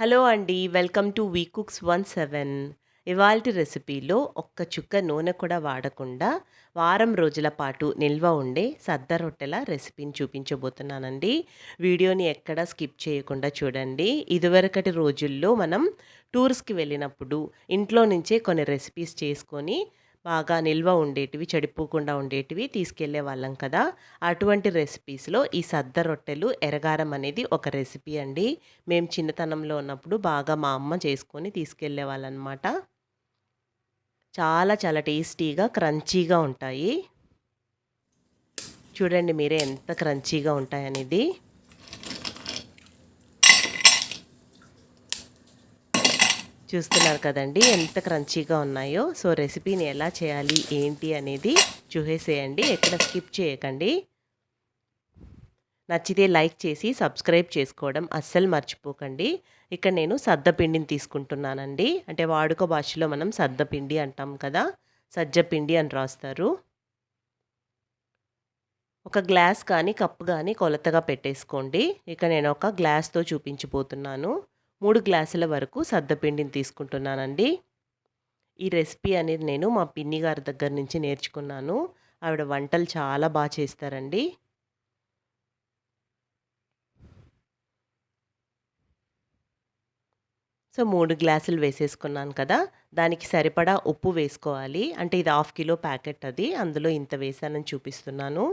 Hello అండి. Welcome to we cooks 17. ఇవాల్టి రెసిపీలో ఒక్క చుక్క నూనె కూడా వాడకుండా వారం రోజుల పాటు నిల్వ ఉండే సద్ద రొట్టెల రెసిపీని చూపించబోతున్నానండి. వీడియోని ఎక్కడ స్కిప్ చేయకుండా చూడండి. ఇదివరకటి రోజుల్లో మనం టూర్స్‌కి వెళ్ళినప్పుడు ఇంట్లో నుంచే కొన్ని రెసిపీస్ చేసుకొని బాగా నిల్వ ఉండేటివి, చెడిపోకుండా ఉండేటివి తీసుకెళ్ళేవాళ్ళం కదా! అటువంటి రెసిపీస్‌లో ఈ సద్ద రొట్టెలు, ఎరగారం అనేది ఒక రెసిపీ అండి. మేము చిన్నతనంలో ఉన్నప్పుడు బాగా మా అమ్మ చేసుకొని తీసుకెళ్ళేవాళ్ళనమాట. చాలా చాలా టేస్టీగా, క్రంచీగా ఉంటాయి. చూడండి మీరే ఎంత క్రంచీగా ఉంటాయనేది. చూస్తున్నారు కదండి ఎంత క్రంచీగా ఉన్నాయో. సో, రెసిపీని ఎలా చేయాలి, ఏంటి అనేది చూసేసేయండి. ఎక్కడ స్కిప్ చేయకండి. నచ్చితే లైక్ చేసి సబ్స్క్రైబ్ చేసుకోవడం అస్సలు మర్చిపోకండి. ఇక్కడ నేను సద్దపిండిని తీసుకుంటున్నానండి. అంటే వాడుక భాషలో మనం సద్దపిండి అంటాం కదా! సజ్జపిండి అని రాస్తారు. ఒక గ్లాస్ కానీ, కప్పు కానీ కొలతగా పెట్టేసుకోండి. ఇక నేను ఒక గ్లాస్‌తో చూపించిపోతున్నాను మూడు గ్లాసుల వరకు సద్దపిండిని తీసుకుంటున్నానండి. ఈ రెసిపీ అనేది నేను మా పిన్ని గారి దగ్గర నుంచి నేర్చుకున్నాను. ఆవిడ వంటలు చాలా బాగా చేస్తారండి. సో, మూడు గ్లాసులు వేసేసుకున్నాను కదా! దానికి సరిపడా ఉప్పు వేసుకోవాలి. అంటే ఇది హాఫ్ కిలో ప్యాకెట్ అది. అందులో ఇంత వేసానని చూపిస్తున్నాను.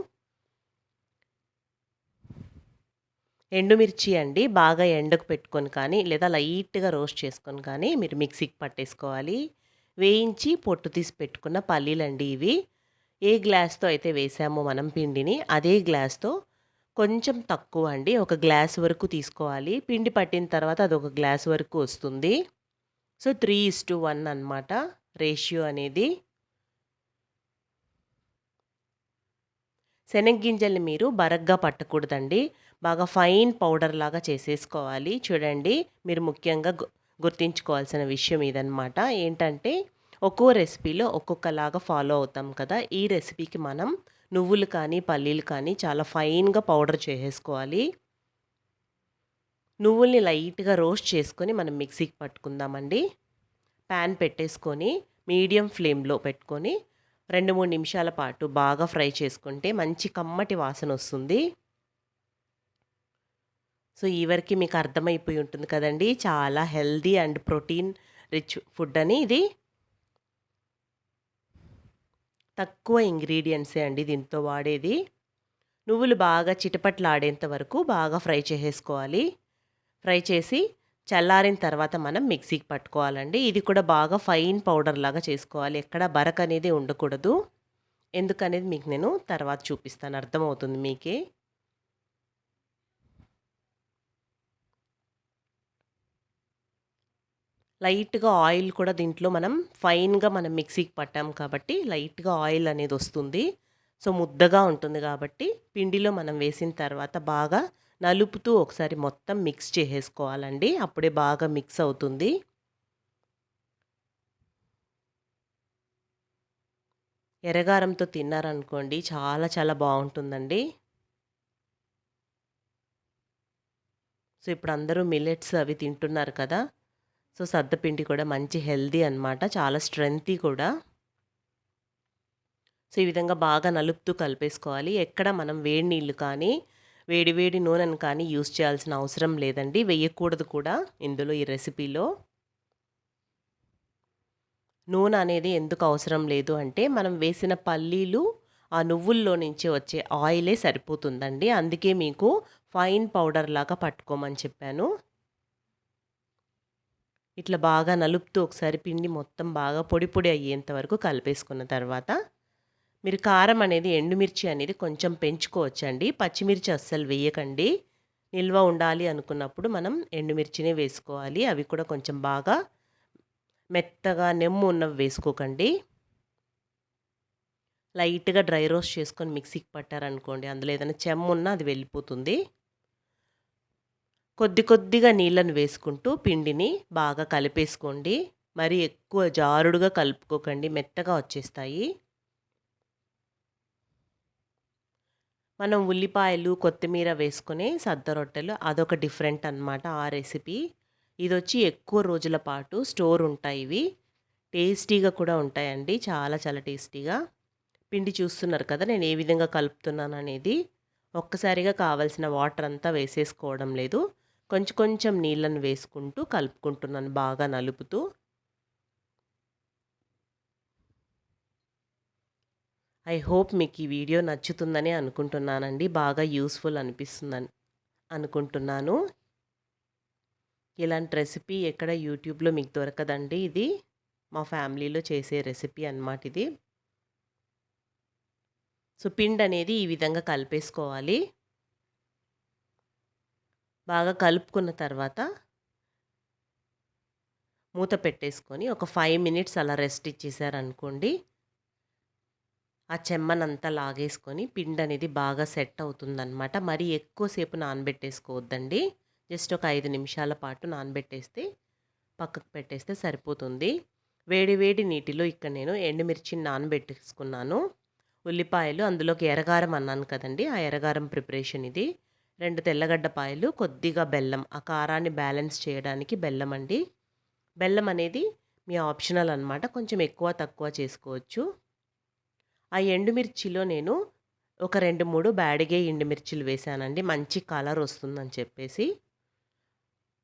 ఎండుమిర్చి అండి. బాగా ఎండకు పెట్టుకొని కానీ, లేదా లైట్‌గా రోస్ట్ చేసుకొని కానీ మీరు మిక్సీకి పట్టేసుకోవాలి. వేయించి పొట్టు తీసి పెట్టుకున్న పల్లీలండి ఇవి. ఏ గ్లాస్‌తో అయితే వేసామో మనం పిండిని, అదే గ్లాస్‌తో కొంచెం తక్కువ అండి. ఒక గ్లాస్ వరకు తీసుకోవాలి. పిండి పట్టిన తర్వాత అది ఒక గ్లాస్ వరకు వస్తుంది. సో, 3:1 అనమాట రేషియో అనేది. శనగ్గింజల్ని మీరు బరగ్గా పట్టకూడదండి. బాగా ఫైన్ పౌడర్ లాగా చేసేసుకోవాలి. చూడండి మీరు ముఖ్యంగా గుర్తించుకోవాల్సిన విషయం ఇదనమాట. ఏంటంటే ఒక్కో రెసిపీలో ఒక్కొక్కలాగా ఫాలో అవుతాం కదా! ఈ రెసిపీకి మనం నువ్వులు కానీ, పల్లీలు కానీ చాలా ఫైన్‌గా పౌడర్ చేసేసుకోవాలి. నువ్వుల్ని లైట్‌గా రోస్ట్ చేసుకొని మనం మిక్సీకి పట్టుకుందామండి. పాన్ పెట్టేసుకొని మీడియం ఫ్లేమ్‌లో పెట్టుకొని 2, 3 నిమిషాల పాటు బాగా ఫ్రై చేసుకుంటే మంచి కమ్మటి వాసన వస్తుంది సో, ఈ వరకు మీకు అర్థమైపోయి ఉంటుంది కదండీ! చాలా healthy and protein rich food అని ఇది. తక్కువ ఇంగ్రీడియంట్సే అండి దీంతో వాడేది. నువ్వులు బాగా చిటపట్లాడేంత వరకు బాగా ఫ్రై చేసేసుకోవాలి. ఫ్రై చేసి చల్లారిన తర్వాత మనం మిక్సీకి పట్టుకోవాలండి. ఇది కూడా బాగా ఫైన్ పౌడర్ లాగా చేసుకోవాలి. ఎక్కడ బరక్ అనేది ఉండకూడదు. ఎందుకనేది మీకు నేను తర్వాత చూపిస్తాను. అర్థమవుతుంది మీకే. లైట్‌గా ఆయిల్ కూడా దీంట్లో మనం ఫైన్‌గా మనం మిక్సీకి పట్టాం కాబట్టి లైట్‌గా ఆయిల్ అనేది వస్తుంది. సో, ముద్దగా ఉంటుంది కాబట్టి పిండిలో మనం వేసిన తర్వాత బాగా నలుపుతూ ఒకసారి మొత్తం మిక్స్ చేసేసుకోవాలండి. అప్పుడే బాగా మిక్స్ అవుతుంది. ఎర్రగారంతో తిన్నారనుకోండి చాలా చాలా బాగుంటుందండి సో, ఇప్పుడు అందరూ మిల్లెట్స్ అవి తింటున్నారు కదా! సో, సద్దపిండి కూడా మంచి హెల్దీ అనమాట. చాలా స్ట్రెంగ్త్ కూడా. సో, ఈ విధంగా బాగా నలుపుతూ కలిపేసుకోవాలి. ఎక్కడ మనం వేడి నీళ్ళు కానీ, వేడివేడి నూనెను కానీ యూజ్ చేయాల్సిన అవసరం లేదండి. వేయకూడదు కూడా ఇందులో ఈ రెసిపీలో. నూనె అనేది ఎందుకు అవసరం లేదు అంటే మనం వేసిన పల్లీలు, ఆ నువ్వుల్లో నుంచి వచ్చే ఆయిలే సరిపోతుందండి. అందుకే మీకు ఫైన్ పౌడర్ లాగా పట్టుకోమని చెప్పాను. ఇట్లా బాగా నలుపుతూ ఒకసారి పిండి మొత్తం బాగా పొడి పొడి అయ్యేంత వరకు కలిపేసుకున్న తర్వాత మీరు కారం అనేది ఎండుమిర్చి అనేది కొంచెం పెంచుకోవచ్చండి. పచ్చిమిర్చి అస్సలు వేయకండి. నిల్వ ఉండాలి అనుకున్నప్పుడు మనం ఎండుమిర్చినే వేసుకోవాలి. అవి కూడా కొంచెం బాగా మెత్తగా నెమ్ము ఉన్నవి వేసుకోకండి. లైట్‌గా డ్రై రోస్ట్ చేసుకొని మిక్సీకి పట్టారనుకోండి అందులో ఏదైనా చెమ్మున్నా అది వెళ్ళిపోతుంది. కొద్ది కొద్దిగా నీళ్ళను వేసుకుంటూ పిండిని బాగా కలిపేసుకోండి. మరి ఎక్కువ జారుడుగా కలుపుకోకండి. మెత్తగా వచ్చేస్తాయి. మనం ఉల్లిపాయలు, కొత్తిమీర వేసుకునే సద్ద రొట్టెలు అదొక డిఫరెంట్ అనమాట ఆ రెసిపీ. ఇదొచ్చి ఎక్కువ రోజుల పాటు స్టోర్ ఉంటాయి ఇవి. టేస్టీగా కూడా ఉంటాయండి. చాలా చాలా టేస్టీగా. పిండి చూస్తున్నారు కదా! నేను ఏ విధంగా కలుపుతున్నాను అనేది ఒక్కసారిగా కావాల్సిన వాటర్ అంతా వేసేసుకోవడం లేదు. కొంచెం కొంచెం నీళ్ళను వేసుకుంటూ కలుపుకుంటున్నాను బాగా నలుపుతూ. ఐ హోప్ మీకు ఈ వీడియో నచ్చుతుందని అనుకుంటున్నానండి. బాగా యూస్ఫుల్ అనిపిస్తుందని అనుకుంటున్నాను. ఇలాంటి రెసిపీ ఎక్కడ యూట్యూబ్‌లో మీకు దొరకదండి ఇది. మా ఫ్యామిలీలో చేసే రెసిపీ అన్నమాట ఇది. సో, పిండనేది ఈ విధంగా కలిపేసుకోవాలి. బాగా కలుపుకున్న తర్వాత మూత పెట్టేసుకొని ఒక ఫైవ్ మినిట్స్ అలా రెస్ట్ ఇచ్చేసారనుకోండి. ఆ చెమ్మనంతా లాగేసుకొని పిండి అనేది బాగా సెట్ అవుతుందనమాట. మరీ ఎక్కువసేపు నానబెట్టేసుకోవద్దండి. జస్ట్ ఒక ఐదు నిమిషాల పాటు నానబెట్టేస్తే పక్కకు పెట్టేస్తే సరిపోతుంది. వేడి వేడి నీటిలో ఇక్కడ నేను ఎండుమిర్చిని నానబెట్టేసుకున్నాను. ఉల్లిపాయలు అందులోకి ఎరగారం అన్నాను కదండీ! ఆ ఎరగారం ప్రిపరేషన్ ఇది. రెండు తెల్లగడ్డపాయలు, కొద్దిగా బెల్లం. ఆ కారాన్ని బ్యాలెన్స్ చేయడానికి బెల్లం అండి. బెల్లం అనేది మీ ఆప్షనల్ అనమాట. కొంచెం ఎక్కువ, తక్కువ చేసుకోవచ్చు. ఆ ఎండుమిర్చిలో నేను ఒక 2, 3 బ్యాడిగే ఎండుమిర్చిలు వేశానండి. మంచి కలర్ వస్తుందని చెప్పేసి.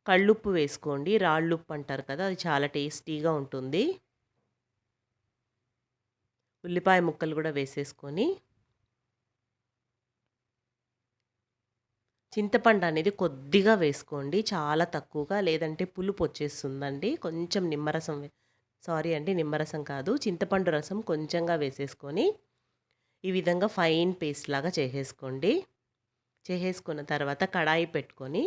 కళ్ళుప్పు వేసుకోండి. రాళ్ళుప్పు అంటారు కదా! అది చాలా టేస్టీగా ఉంటుంది. ఉల్లిపాయ ముక్కలు కూడా వేసేసుకొని చింతపండు అనేది కొద్దిగా వేసుకోండి. చాలా తక్కువగా లేదంటే పులుపు వచ్చేస్తుందండి. కొంచెం నిమ్మరసం సారీ అండి నిమ్మరసం కాదు. చింతపండు రసం కొంచెంగా వేసేసుకొని ఈ విధంగా ఫైన్ పేస్ట్ లాగా చేసేసుకోండి. చేసేసుకున్న తర్వాత కడాయి పెట్టుకొని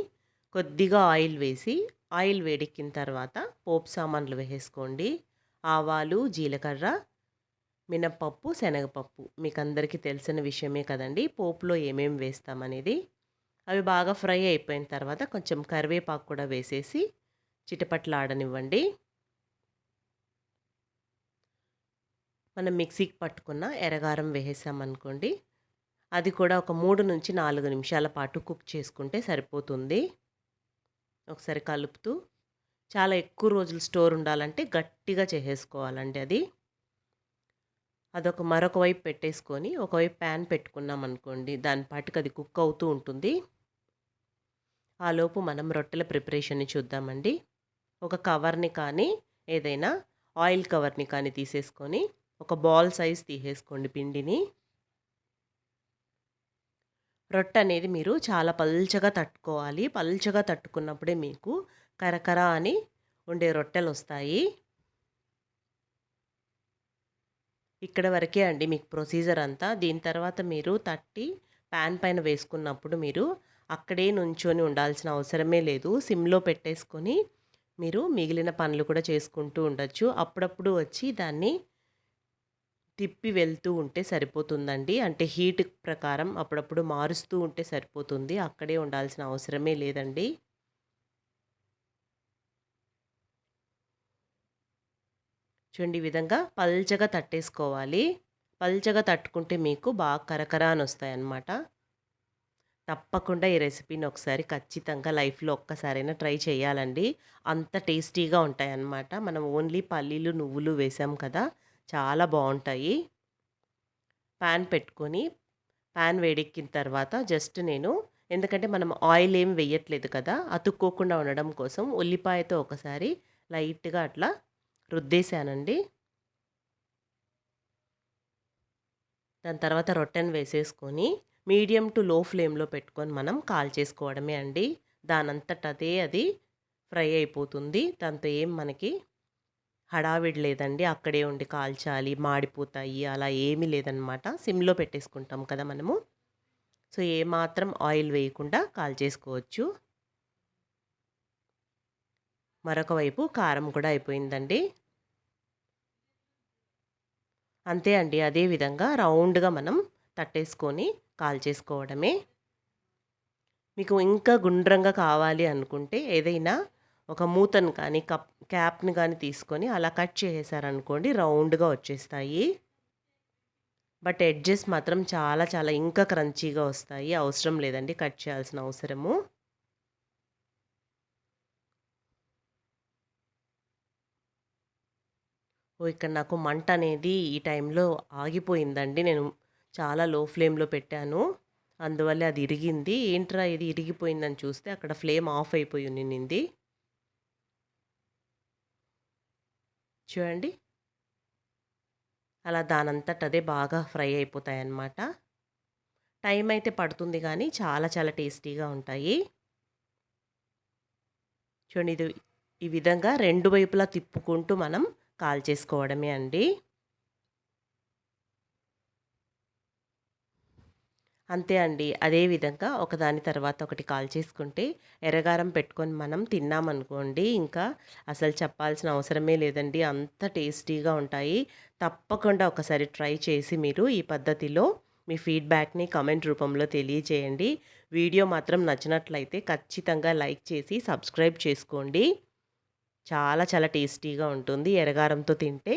కొద్దిగా ఆయిల్ వేసి ఆయిల్ వేడెక్కిన తర్వాత పోపు సామాన్లు వేసేసుకోండి. ఆవాలు, జీలకర్ర, మినపప్పు, శనగపప్పు మీకు అందరికీ తెలిసిన విషయమే కదండీ! పోపులో ఏమేమి వేస్తామనేది. అవి బాగా ఫ్రై అయిపోయిన తర్వాత కొంచెం కరివేపాకు కూడా వేసేసి చిటపటలాడనివ్వండి. మనం మిక్సీకి పట్టుకున్న ఎర్రగారం వేసేసామనుకోండి. అది కూడా ఒక 3-4 నిమిషాల పాటు కుక్ చేసుకుంటే సరిపోతుంది. ఒకసారి కలుపుతూ చాలా ఎక్కువ రోజులు స్టోర్ ఉండాలంటే గట్టిగా చేసేసుకోవాలండి అది. అదొక మరొక వైపు పెట్టేసుకొని ఒకవైపు ప్యాన్ పెట్టుకున్నామనుకోండి. దాని పాటికి అది కుక్ అవుతూ ఉంటుంది. ఆలోపు మనం రొట్టెల ప్రిపరేషన్‌ని చూద్దామండి. ఒక కవర్‌ని కానీ ఏదైనా ఆయిల్ కవర్‌ని కానీ తీసేసుకొని ఒక బాల్ సైజ్ తీసేసుకోండి పిండిని. రొట్టె అనేది మీరు చాలా పల్చగా తట్టుకోవాలి. పల్చగా తట్టుకున్నప్పుడే మీకు కరకర అని ఉండే రొట్టెలు వస్తాయి ఇక్కడ వరకే అండి మీకు ప్రొసీజర్ అంతా. దీని తర్వాత మీరు తట్టి ప్యాన్ పైన వేసుకున్నప్పుడు మీరు అక్కడే నుంచొని ఉండాల్సిన అవసరమే లేదు. సిమ్‌లో పెట్టేసుకొని మీరు మిగిలిన పనులు కూడా చేసుకుంటూ ఉండొచ్చు. అప్పుడప్పుడు వచ్చి దాన్ని తిప్పి వెళ్తూ ఉంటే సరిపోతుందండి. అంటే హీట్ ప్రకారం అప్పుడప్పుడు మారుస్తూ ఉంటే సరిపోతుంది. అక్కడే ఉండాల్సిన అవసరమే లేదండి. చూడండి ఈ విధంగా పల్చగా తట్టేసుకోవాలి. పల్చగా తట్టుకుంటే మీకు బాగా కరకర అనొస్తాయన్నమాట. తప్పకుండా ఈ రెసిపీని ఒకసారి ఖచ్చితంగా లైఫ్‌లో ఒక్కసారైనా ట్రై చేయాలండి. అంత టేస్టీగా ఉంటాయన్నమాట. మనం ఓన్లీ పల్లీలు, నువ్వులు వేసాం కదా! చాలా బాగుంటాయి ప్యాన్ పెట్టుకొని ప్యాన్ వేడెక్కిన తర్వాత జస్ట్ నేను ఎందుకంటే మనం ఆయిల్ ఏం వేయట్లేదు కదా! అతుక్కోకుండా ఉండడం కోసం ఉల్లిపాయతో ఒకసారి లైట్‌గా అట్లా రుద్దేశానండి. దాని తర్వాత రొట్టెను వేసేసుకొని మీడియం టు లో ఫ్లేమ్‌లో పెట్టుకొని మనం కాల్ చేసుకోవడమే అండి. దానంతట అదే అది ఫ్రై అయిపోతుంది. దాంతో ఏం మనకి హడావిడి లేదండి. అక్కడే ఉండి కాల్చాలి, మాడిపోతాయి అలా ఏమీ లేదనమాట. సిమ్‌లో పెట్టేసుకుంటాం కదా మనము. సో, ఏమాత్రం ఆయిల్ వేయకుండా కాల్చేసుకోవచ్చు. మరొక వైపు కారం కూడా అయిపోయిందండి. అంతే అండి. అదే విధంగా రౌండ్‌గా మనం తట్టేసుకొని కాల్ చేసుకోవడమే. మీకు ఇంకా గుండ్రంగా కావాలి అనుకుంటే ఏదైనా ఒక మూతను కానీ కప్ క్యాప్ని కానీ తీసుకొని అలా కట్ చేసేసారనుకోండి రౌండ్గా వచ్చేస్తాయి. బట్ ఎడ్జెస్ మాత్రం చాలా చాలా ఇంకా క్రంచీగా వస్తాయి. అవసరం లేదండి కట్ చేయాల్సిన అవసరము. ఇక్కడ నాకు మంట అనేది ఈ టైంలో ఆగిపోయిందండి. నేను చాలా లో ఫ్లేమ్‌లో పెట్టాను. అందువల్ల అది ఇరిగింది. ఏంట్రా ఇది ఇరిగిపోయిందని చూస్తే అక్కడ ఫ్లేమ్ ఆఫ్ అయిపోయి ఉండినింది. చూడండి. అలా దానంతట అదే బాగా ఫ్రై అయిపోతాయన్నమాట. టైం అయితే పడుతుంది కానీ చాలా చాలా టేస్టీగా ఉంటాయి. చూడండి ఇది ఈ విధంగా రెండు వైపులా తిప్పుకుంటూ మనం కాల్ చేసుకోవడమే అండి. అంతే అండి. అదే విధంగా ఒకదాని తర్వాత ఒకటి కాల్ చేసుకుంటే ఎర్రగారం పెట్టుకొని మనం తిన్నామనుకోండి ఇంకా అసలు చెప్పాల్సిన అవసరమే లేదండి. అంత టేస్టీగా ఉంటాయి. తప్పకుండా ఒకసారి ట్రై చేసి మీరు ఈ పద్ధతిలో మీ ఫీడ్‌బ్యాక్‌ని కామెంట్ రూపంలో తెలియచేయండి. వీడియో మాత్రం నచ్చినట్లయితే ఖచ్చితంగా లైక్ చేసి సబ్స్క్రైబ్ చేసుకోండి. చాలా చాలా టేస్టీగా ఉంటుంది ఎరగారంతో తింటే.